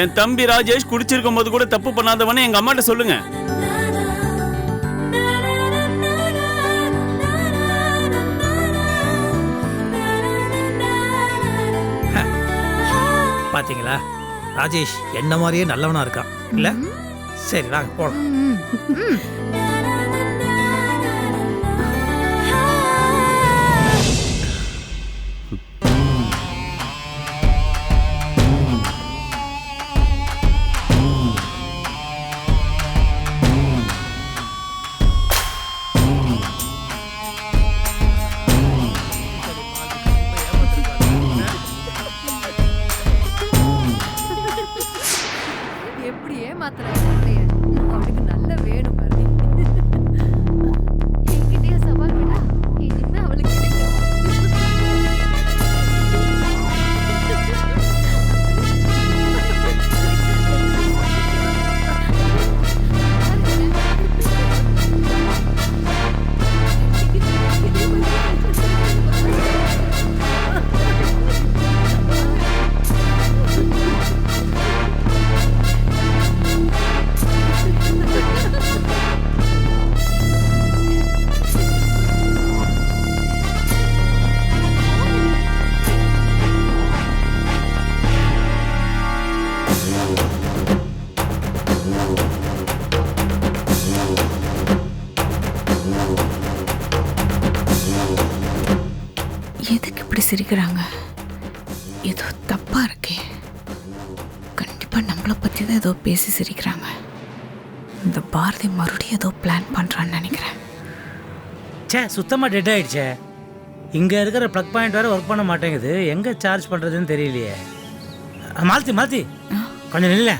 என் தம்பி ராஜேஷ் குடிச்சிருக்கும் போது கூட தப்பு பண்ணாதவனே எங்க அம்மாட்ட சொல்லுங்க. பாத்தீங்களா? ராஜேஷ் என்ன மாதிரியே நல்லவனா இருக்கான். இல்ல? சரி வாங்க போலாம். சிரிக்கிறாங்க. ஏதோ தப்பா இருக்கே. கண்டிப்பா நம்மளை பத்தி தான் ஏதோ பேசி சிரிக்கிறாங்க. இந்த பாரதி மறுபடியும் ஏதோ பிளான் பண்றான்னு நினைக்கிறேன். ச்சே சுத்தமா டெட் ஆயிடுச்சே. இங்க இருக்கிற ப்ளக் பாயிண்ட் வேற ஒர்க் பண்ண மாட்டேங்குது. எங்க சார்ஜ் பண்றதுன்னு தெரியலையே. அஹ், மாலதி மாலதி. கொஞ்சம் நில்ல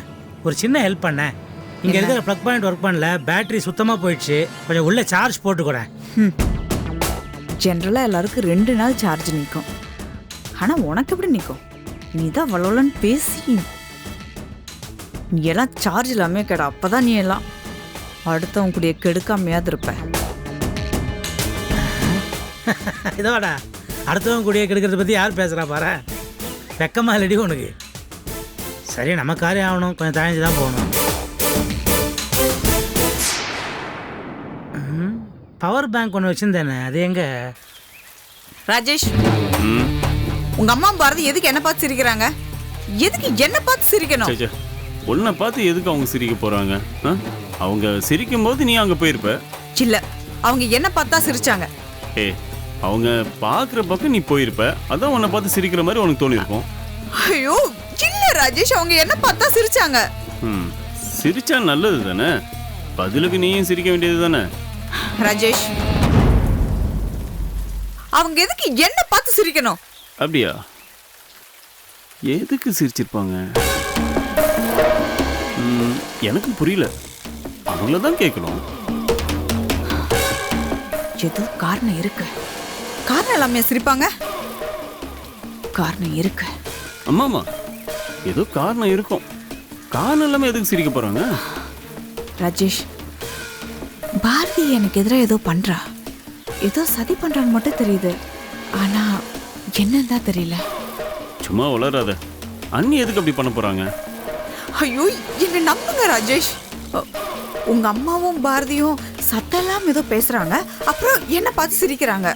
ஒரு சின்ன ஹெல்ப் பண்ணேன். இங்க இருக்கிற ப்ளக் பாயிண்ட் ஒர்க் பண்ணல. பேட்டரி சுத்தமா போயிடுச்சு. கொஞ்சம் உள்ள சார்ஜ் போட்டுக்கூடேன் ஜென்ரலாக எல்லாருக்கும் ரெண்டு நாள் சார்ஜ் நிற்கும் ஆனால் உனக்கு எப்படி நிற்கும் நீ தான் வளவலன்னு பேசி. நீ எல்லாம் சார்ஜ் இல்லாமல் கேடா அப்போ தான் நீ எல்லாம் அடுத்தவங்க கூடிய கெடுக்காமையாவது இருப்ப. இதோடா அடுத்தவங்க கூடிய கெடுக்கிறத பத்தி யார் பேசுறா பாரு. வெக்கமா இல்லடி உனக்கு. சரி நம்ம காரியம் ஆகணும் கொஞ்சம் தயஞ்சு தான் போகணும். பவர் பேங்க் ஒன்று வச்சிருந்தேனே அது எங்க? ராஜேஷ். ம். உங்க அம்மா பாரதி எதுக்கு என்ன பார்த்து சிரிக்கிறாங்க? எதுக்கு என்ன பார்த்து சிரிக்கணும்? சே, சே. உன்னை பார்த்து எதுக்கு அவங்க சிரிக்க போறாங்க? ஆ? அவங்க சிரிக்கும் போது நீ அங்க போயிருப்ப. இல்ல அவங்க என்ன பார்த்தா சிரிச்சாங்க. ஏ அவங்க பாக்குற பக்கம் நீ போயிருப்ப. அதான் உன்னை பார்த்து சிரிக்கிற மாதிரி உனக்கு தோணிருக்கும். ஐயோ இல்ல ராஜேஷ் அவங்க என்ன பார்த்தா சிரிச்சாங்க. ம் சிரிச்சா நல்லது தானே? பதிலுக்கு நீயும் சிரிக்க வேண்டியது தானே? ராஜேஷ் அவங்க எதுக்கு என்ன பார்த்து சிரிக்கணும்? அப்படியா? எதுக்கு சிரிச்சிருப்பாங்க? எனக்கு புரியல. அவங்கள தான் கேட்கணும் ஏதோ காரணம் இருக்கு. காரணம் இல்லாம சிரிப்பாங்க? காரணம் இருக்கு. ஆமாமா. ஏதோ காரணம் இருக்கும். காரணம் இல்லாம எதுக்கு சிரிக்க போறாங்க? ராஜேஷ் பாரதி எனக்கு எதிராக ஏதோ பண்றா. ஏதோ சதி பண்றான்னு மட்டும் தெரியுது. ஆனா என்னன்னு தான் தெரியல. சும்மா வளராத. அண்ணி எதுக்கு அப்படி பண்ண போறாங்க? ஐயோ என்ன நம்புங்க ராஜேஷ். உங்க அம்மாவும் பாரதியும் சத்தெல்லாம் ஏதோ பேசுறாங்க. அப்புறம் என்ன பார்த்து சிரிக்கிறாங்க?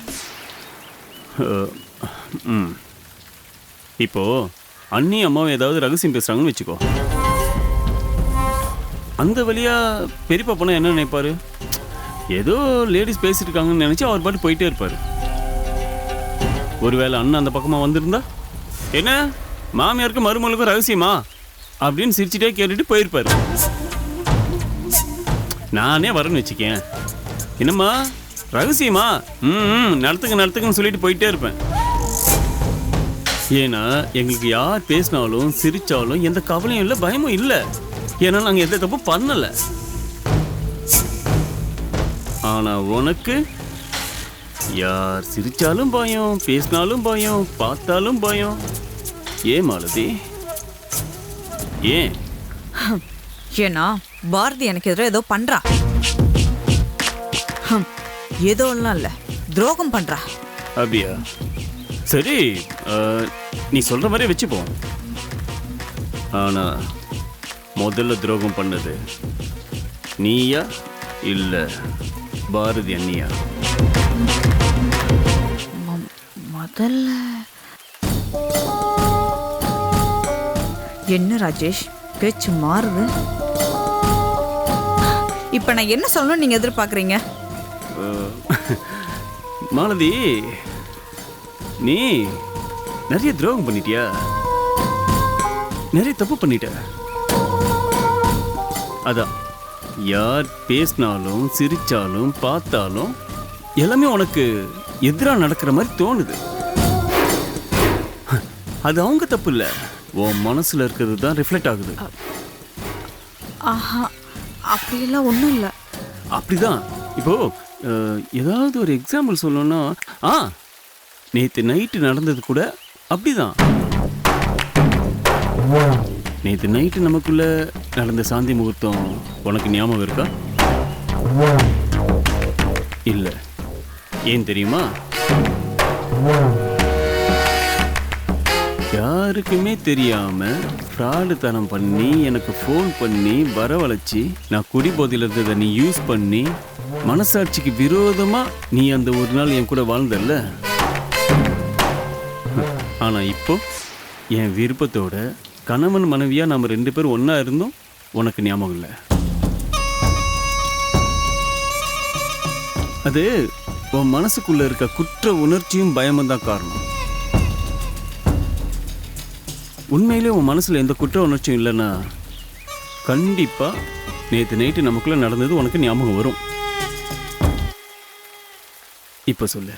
இப்போ அண்ணி அம்மாவும் ஏதாவது ரகசியம் பேசுறாங்கன்னு வச்சுக்கோ. அந்த வழியா பெரியப்பா போனா என்ன நினைப்பாரு? ஏதோ லேடிஸ் பேசிட்டு இருக்காங்கன்னு நினைச்சு அவர் பாட்டு போயிட்டே இருப்பாரு. ஒருவேளை அண்ணன் அந்த பக்கமாக வந்திருந்தா? என்ன? மாமியாருக்கும் மருமகளுக்கும் ரகசியமா? அப்படின்னு சிரிச்சுட்டே கேட்டுட்டு போயிருப்பாரு. நானே வரேன்னு வச்சுக்கேன். என்னம்மா? ரகசியமா? ம் ம், நடத்துங்க நடத்துங்கன்னு சொல்லிட்டு போயிட்டே இருப்பேன். ஏன்னா எங்களுக்கு யார் பேசினாலும் சிரித்தாலும் எந்த கவலையும் இல்லை பயமும் இல்லை. ஏன்னா நாங்கள் எந்த தப்பும் பண்ணலை. ஆனால் உனக்கு யார் சிரிச்சாலும் பயம் பேசினாலும் பயம் பார்த்தாலும் பயம். ஏன் மாலதி? ஏன்? ஏன்னா பாரதி எனக்கு எதிராக ஏதோ பண்றா. ஏதோலாம் இல்ல துரோகம் பண்றா. அப்படியா? சரி நீ சொல்ற மாதிரி வச்சுப்போம் ஆனா முதல்ல துரோகம் பண்ணது நீயா இல்ல பாரதி அண்ணியா? முதல்ல. என்ன ராஜேஷ்? பேச்சு மாறுது. இப்போ நான் என்ன சொல்லணும்னு நீங்க எதிர்பார்க்குறீங்க? மாலதி நீ நிறைய துரோகம் பண்ணிட்டியா? நிறைய தப்பு பண்ணிட்ட. அதான் யார் பேசினாலும் சிரிச்சாலும் பார்த்தாலும் எல்லாமே உனக்கு எதிராக நடக்கிற மாதிரி தோணுது. அது அவங்க தப்பு இல்லை உன் மனசுல இருக்கிறது தான் ரிஃப்ளெக்ட் ஆகுது. ஆஹா அப்படியெல்லாம் ஒன்றும் இல்லை. அப்படிதான். இப்போ அஹ், ஏதாவது ஒரு எக்ஸாம்பிள் சொல்லணும்னா ஆ நேற்று நைட்டு நடந்தது கூட அப்படிதான். நேற்று நைட்டு நமக்குள்ள நடந்த சாந்தி முகூர்த்தம் உனக்கு ஞாபகம் இருக்கா? இல்லை. ஏன் தெரியுமா? யாருக்குமே தெரியாம ஃப்ராடு தனம் பண்ணி எனக்கு ஃபோன் பண்ணி வரவழைச்சி நான் குடிபோதையில் இருந்ததை நீ யூஸ் பண்ணி மனசாட்சிக்கு விரோதமா நீ அந்த ஒரு நாள் என் கூட வாழ்ந்தல்ல? ஆனா இப்போ என் விருப்பத்தோட கணவன் மனைவியா நாம ரெண்டு பேரும் ஒன்னா இருந்தோம் உனக்கு ஞாபகம் இல்லை. அது உன் மனசுக்குள்ள இருக்க குற்ற உணர்ச்சியும் பயமும் தான் காரணம். உண்மையிலே உன் மனசுல எந்த குற்ற உணர்ச்சியும் இல்லைன்னா கண்டிப்பா நேற்று நைட்டு நமக்குள்ள நடந்தது உனக்கு ஞாபகம் வரும் இப்போ சொல்லு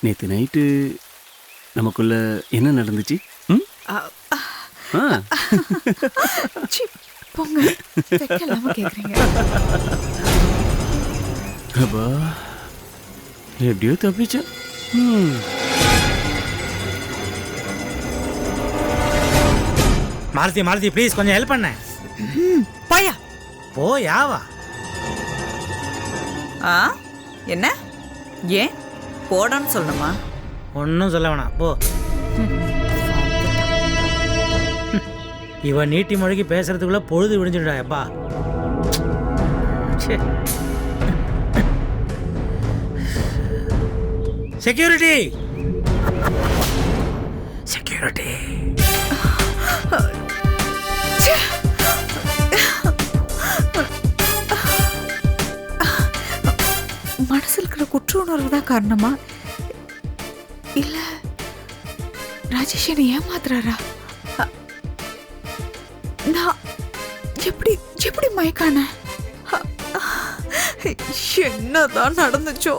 நேற்று நைட்டு நமக்குள்ள என்ன நடந்துச்சு ம் போங்க எப்படியோ தப்பிச்சேன் ம் மாலதி மாலதி ப்ளீஸ் கொஞ்சம் ஹெல்ப் பண்ண. பாயா. போ யாவா ஆ என்ன? ஏன்? போடான்னு சொல்லணுமா? ஒன்றும் சொல்ல வேணாம். போ. இவன் நீட்டி மொழிக்கு பேசுறதுக்குள்ள பொழுது விடிஞ்சுடா எப்பா. செக்யூரிட்டி செக்யூரிட்டி மனசில் இருக்கிற குற்ற உணர்வு தான் காரணமா? இல்ல ராஜேஷ் என்னை ஏமாத்துறாரா? நான் எப்படி எப்படி மயக்கான? என்னதான் நடந்துச்சோ?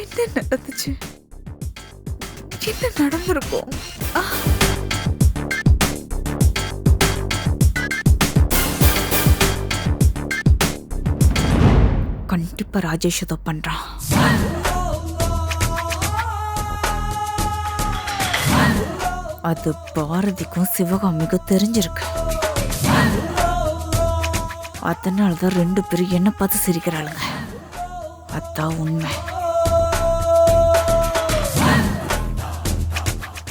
என்ன நடந்துச்சு. என்ன நடந்திருக்கும். கண்டிப்பா ராஜேஷ் ஏதோ பண்றான். அது பாரதிக்கும் சிவகாமிக்கும் தெரிஞ்சிருக்கு. அதனால தான் ரெண்டு பேரும் என்ன பார்த்து சிரிக்கிறாளுங்க. அதான் உண்மை.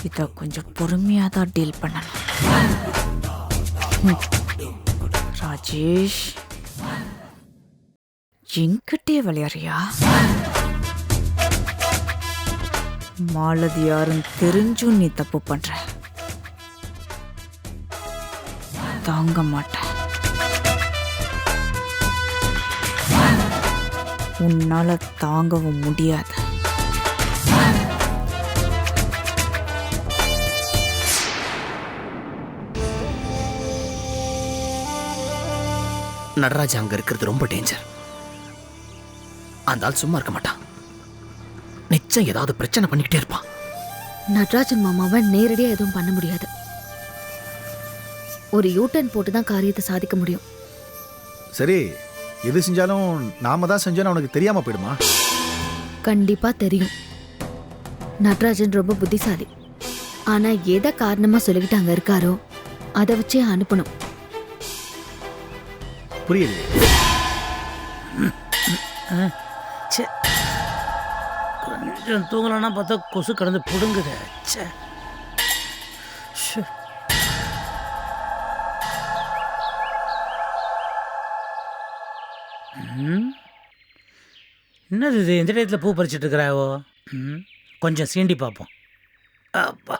இதை கொஞ்சம் பொறுமையாக தான் டீல் பண்ணணும். ராஜேஷ். என்கிட்டே விளையாடுறியா? மாலதி யாரும் தெரிஞ்சும் நீ தப்பு பண்ற. தாங்க மாட்டேன். உன்னால தாங்கவும் முடியாது. நடராஜ் அங்க இருக்கிறது ரொம்ப டேஞ்சர் அந்த ஆள் சும்மா இருக்க மாட்டான். நிச்சயம் ஏதாவது பிரச்சனை பண்ணிக்கிட்டே இருப்பான். நடராஜன் மாமாவை நேரடியாக எதுவும் பண்ண முடியாது. ஒரு யூட்டன் போட்டு தான் காரியத்தை சாதிக்க முடியும். சரி எது செஞ்சாலும் நாம தான் செஞ்சோன்னு அவனுக்கு தெரியாம போயிடுமா? கண்டிப்பா தெரியும். நடராஜன் ரொம்ப புத்திசாலி. ஆனா எதை காரணமா சொல்லிக்கிட்டு அங்க இருக்காரோ அதை வச்சே அனுப்பணும். புரியல ச்சே. கொஞ்சம் தூங்கலன்னா பார்த்தா கொசு கடந்து பிடுங்குதே. ச்சே. என்னது இது? எந்த டயத்தில் பூ பறிச்சிட்டு இருக்கிறாவோ கொஞ்சம் சீண்டி பார்ப்போம். அப்பா.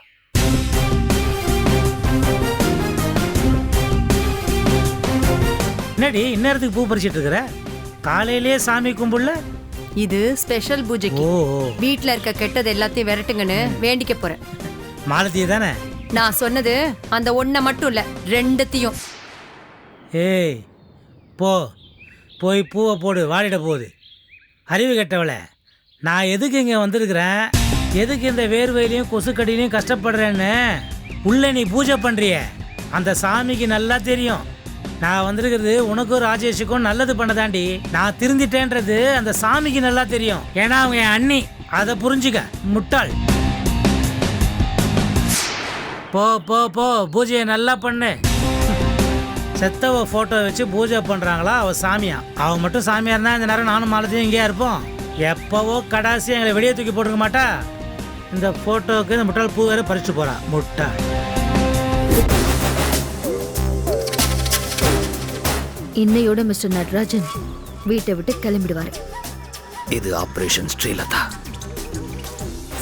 என்னடி இந்நேரத்துக்கு பூ பறிச்சிட்டு இருக்கிற? காலையிலேயே சாமி கும்பிடல? இது ஸ்பெஷல் பூஜைக்கு. ஓ வீட்ல இருக்க கெட்டது எல்லாத்தையும் விரட்டுங்கன்னு வேண்டிக்க போறேன். மாலதி தானே? நான் சொன்னது அந்த ஒன்றை மட்டும் இல்ல ரெண்டுத்தையும். ஏய் போ போய் பூவை போடு வாடிட போகுது. அறிவு கெட்டவளே நான் எதுக்கு இங்கே வந்திருக்கிறேன்? எதுக்கு இந்த வேர்வையிலையும் கொசுக்கடியிலையும் கஷ்டப்படுறேன்னு? உள்ள நீ பூஜை பண்ணுறிய அந்த சாமிக்கு நல்லா தெரியும். நான் வந்திருக்கிறது உனக்கும் ராஜேஷுக்கும் நல்லது பண்ணதாண்டி. நான் திருந்திட்டேன்றது அந்த சாமிக்கு நல்லா தெரியும். ஏன்னா அவங்க என் அண்ணி. அதை புரிஞ்சுக்க. முட்டாள். போ போ போ. பூஜையை நல்லா பண்ணு. செத்தவ ஃபோட்டோ வச்சு பூஜை பண்ணுறாங்களா அவள் சாமியா. அவள் மட்டும் சாமியா இருந்தா இந்த நேரம் நானும் மாலத்தையும் இங்கேயா இருப்போம். எப்போவோ கடாசி எங்களை வெளியே தூக்கி போட்டுக்க மாட்டா. இந்த ஃபோட்டோவுக்கு இந்த முட்டாள் பூ வேறு பறிச்சு போகிறான் முட்டாள். இன்னையோட மிஸ்டர் நடராஜன் வீட்டை விட்டு கிளம்பிடுவாரு. இது ஆபரேஷன் ஸ்ரீலதா.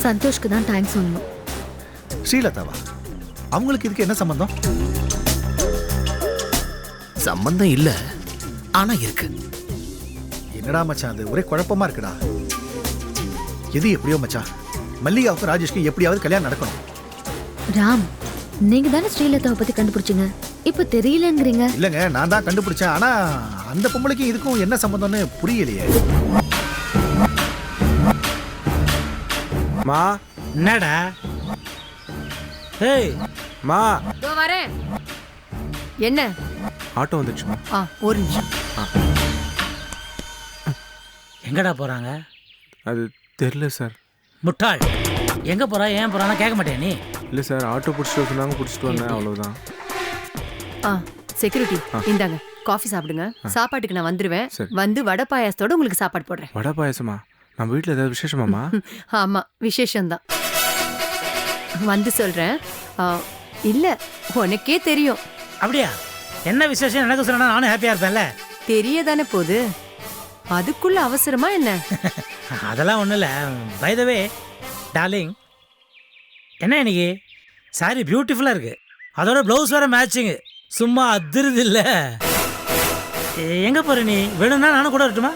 சந்தோஷ்க்கு தான் தேங்க்ஸ் சொல்லணும். ஸ்ரீலதாவா? அவங்களுக்கு இதுக்கு என்ன சம்பந்தம்? சம்பந்தம் இல்ல ஆனா இருக்கு. என்னடா மச்சான் அது? ஒரே குழப்பமா இருக்குடா. எது எப்படியோ மச்சான்? மல்லிகாவுக்கும் ராஜேஷ்க்கும் எப்படியாவது கல்யாணம் நடக்கணும். ராம் நீங்க தானே ஸ்ரீலதாவை பத்தி கண்டுபிடிச்சீங்க? இப்ப தெரியலங்கிறீங்க. இல்லைங்க நான் தான் கண்டுபிடிச்சேன். ஆனா அந்த பொம்பளைக்கும் இதுக்கும் என்ன சம்பந்தம்னு புரியலையே. மா. என்னடா? ஏய் மா. இதோ வரேன். என்ன? ஆட்டோ வந்துடுச்சுமா ஆ ஒரு நிமிஷம். எங்கடா போறாங்க? அது தெரில சார். முட்டாள். எங்க போறா ஏன் போறானா கேட்க மாட்டியா நீ? இல்லை சார் ஆட்டோ பிடிச்சிட்டு சொன்னாங்க பிடிச்சிட்டு வந்தேன் அவ்வளோதான் ஆ செக்யூரிட்டி இந்தாங்க காஃபி சாப்பிடுங்க. சாப்பாட்டுக்கு நான் வந்துருவேன். வந்து வடை பாயாசத்தோட உங்களுக்கு சாப்பாடு போடுறேன். வடை பாயசமா? நம்ம வீட்டில் ஏதாவது விசேஷமாம்மா? ஆமா விசேஷம்தான். வந்து சொல்றேன். ஆ, இல்ல உனக்கே தெரியும். அப்படியா? என்ன விசேஷம் எனக்கு சொன்னா நானும் ஹாப்பியா இருப்பேன்ல. தெரியதானே போகுது அதுக்குள்ள அவசரமா என்ன? அதெல்லாம் ஒன்றும் இல்லை. பைதவே டார்லிங் என்ன இன்னைக்கு? சாரி பியூட்டிஃபுல்லாக இருக்கு. அதோட ப்ளவுஸ் வேற மேட்சிங்கு சும்மா அதிருது இல்லை எங்கே போற நீ? வேணும்னா நானும் கூட வரட்டுமா?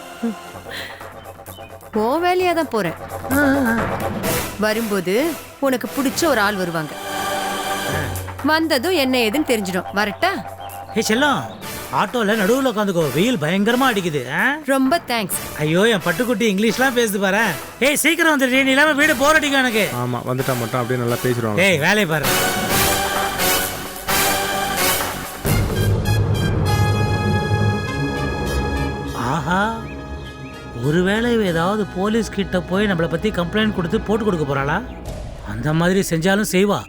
போ வேலையா தான் போறேன். வரும்போது உனக்கு பிடிச்ச ஒரு ஆள் வருவாங்க. வந்ததும் என்ன ஏதுன்னு தெரிஞ்சிடும். வரட்டா? ஏ செல்லம் ஆட்டோவில் நடுவில் உட்காந்துக்கோ. வெயில் பயங்கரமா அடிக்குது? ரொம்ப தேங்க்ஸ் ஐயோ என் பட்டுக்குட்டி இங்கிலீஷ்லாம் பேசுது பாரு ஏய் சீக்கிரம் வந்துடுறீ நீ இல்லாமல் வீடு போர் அடிக்கும் எனக்கு. ஆமாம் வந்துட்டா மட்டும் அப்படியே நல்லா பேசிடுவாங்க. ஏய் வேலையை பாரு. ஆஹா. ஒருவேளை இவ ஏதாவது போலீஸ் கிட்ட போய் நம்மளை பற்றி கம்ப்ளைண்ட் கொடுத்து போட்டு கொடுக்க போறாளா? அந்த மாதிரி செஞ்சாலும் செய்வா.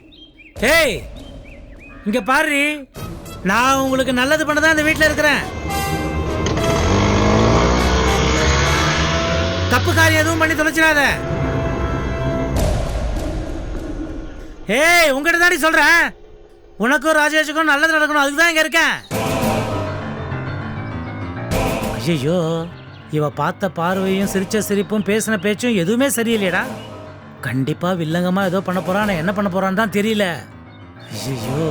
ஏய் இங்க பாரு. நான் உங்களுக்கு நல்லது பண்ண தான் இந்த வீட்டில் இருக்கிறேன். தப்பு காரியம் எதுவும் பண்ணி தொலைச்சிடாத. ஏய் உங்ககிட்ட தாண்டி சொல்றேன். உனக்கும் ராஜேஷுக்கும் நல்லது நடக்கணும். அதுக்கு தான் இங்கே இருக்கேன். ஐயோ இவ பார்த்த பார்வையும் சிரிச்ச சிரிப்பும் பேசின பேச்சும் எதுவுமே சரியில்லையடா. கண்டிப்பா வில்லங்கமா ஏதோ பண்ண போறான் ஆனா என்ன பண்ண போறான்னு தான் தெரியல. ஐயோ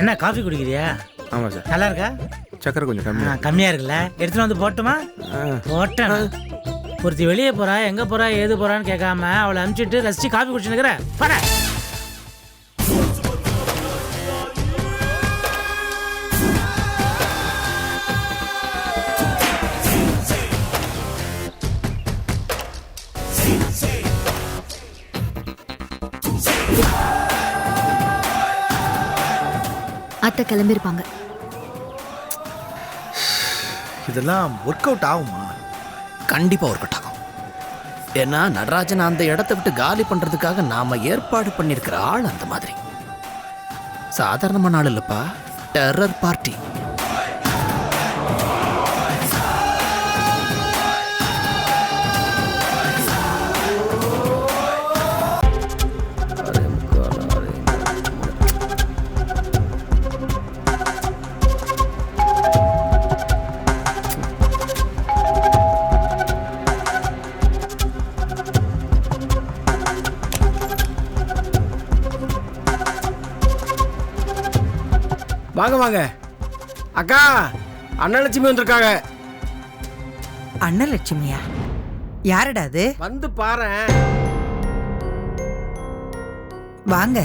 என்ன காஃபி குடிக்கிறியா? ஆமாம் சார். நல்லா இருக்கா? சக்கரை கொஞ்சம் கம்மியா இருக்குல்ல? எடுத்துட்டு வந்து போட்டுமா? போட்டேன். ஒருத்தி வெளியே போறா எங்க போறா ஏது போறான்னு கேட்காம அவளை அனுப்பிச்சிட்டு ரசிச்சு காபி குடிச்சுனுக்குற பட. அத்தை கிளம்பியிருப்பாங்க. இதெல்லாம் ஒர்க் அவுட் ஆகுமா? கண்டிப்பா ஒர்க் அவுட் ஆகும். ஏன்னா நடராஜன் அந்த இடத்த விட்டு காலி பண்றதுக்காக நாம ஏற்பாடு பண்ணியிருக்கிற ஆள் அந்த மாதிரி. சாதாரணமான ஆள் இல்லப்பா டெரர் பார்ட்டி வாங்க வாங்க. அக்கா அன்னலட்சுமி வந்திருக்காங்க. அன்னலட்சுமியா யாரடா அது? வந்து பாரேன். வாங்க.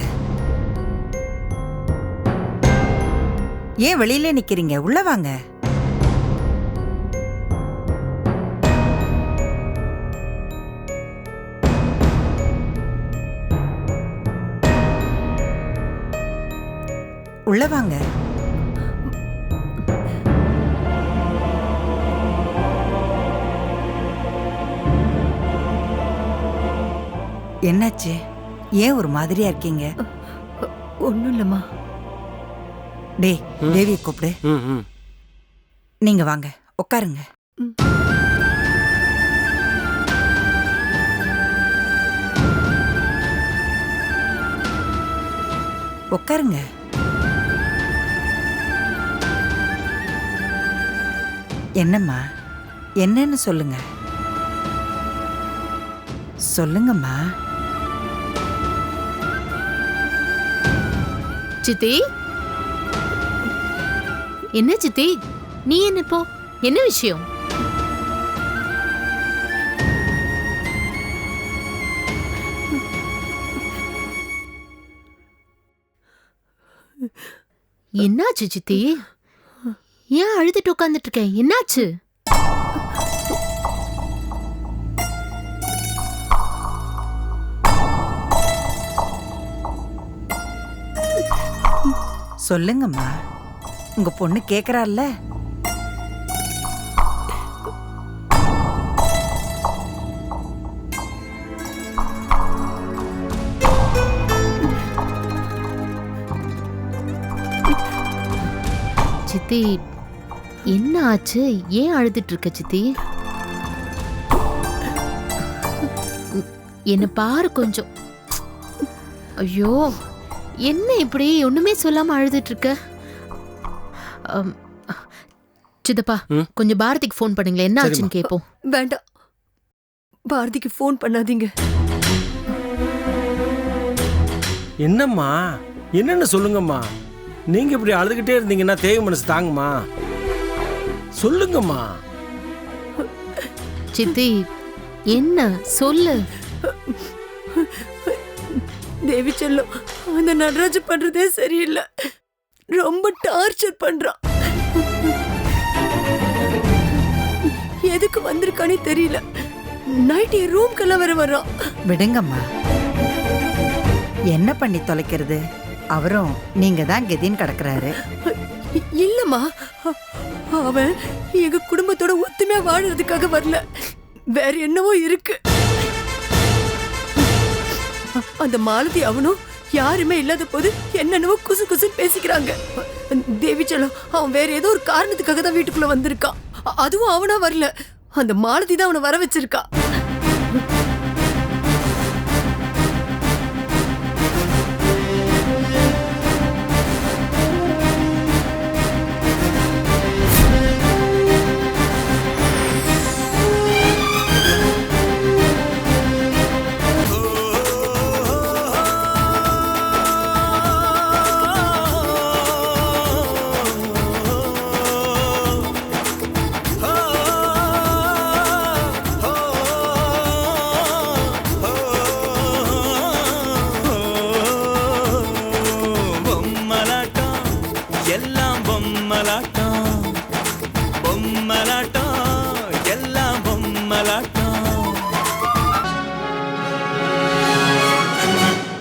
ஏன் வெளியில நிக்கிறீங்க? உள்ள வாங்க. உள்ள வாங்க. என்னாச்சு? ஏன் ஒரு மாதிரியா இருக்கீங்க? ஒன்றும் இல்லைம்மா. டேய் தேவியை கூப்பிடு. நீங்க வாங்க உட்காருங்க உட்காருங்க என்னம்மா? என்னன்னு சொல்லுங்க. சொல்லுங்கம்மா. சித்தி? என்ன சித்தி? நீ என்ன இப்போ? என்ன விஷயம்? என்னாச்சு சித்தி? ஏன் அழுதுட்டு உட்காந்துட்டு இருக்க என்னாச்சு? சொல்லுங்கம்மா. உங்க பொண்ணு கேக்குறாள்ல? சித்தி என்ன ஆச்சு? ஏன் அழுதுட்டு இருக்க சித்தி? என்ன பாரு கொஞ்சம். ஐயோ என்ன இப்படி? ஒண்ணுமே சொல்லாம அழுதுட்டு இருக்க? அம், சித்தப்பா? கொஞ்சம் பாரதிக்கு ஃபோன் பண்ணுங்களேன். என்ன. ஆச்சுன்னு கேட்போம் வேண்டாம். பாரதிக்கு ஃபோன் பண்ணாதீங்க. என்னம்மா? என்னன்னு சொல்லுங்கம்மா. நீங்க இப்படி அழுதுகிட்டே இருந்தீங்கன்னா தேவை மனசு தாங்குமா? சொல்லுங்கம்மா. சித்தி என்ன? சொல்லு. தேவி செல்லம் அந்த நடராஜ் பண்றதே சரியில்லை. ரொம்ப டார்ச்சர் பண்றான் எதுக்கு வந்திருக்கானே தெரியல. நைட் என் ரூம்க்கெல்லாம் வர வர்றான் விடுங்கம்மா. என்ன பண்ணி தொலைக்கிறது? அவரும் நீங்க தான் கெதின்னு கிடக்குறாரு. இல்லம்மா. அவன் எங்க குடும்பத்தோட ஒத்துமையா வாழறதுக்காக வரல. வேற என்னவோ இருக்கு. அந்த மாலதி அவனும் யாருமே இல்லாத போது என்னென்னவோ குசு குசுன்னு பேசிக்கிறாங்க. தேவி செல்லம் அவன் வேற ஏதோ ஒரு காரணத்துக்காக தான் வீட்டுக்குள்ள வந்திருக்கான். அதுவும் அவனா வரல. அந்த மாலதி தான் அவனை வர வச்சிருக்கா.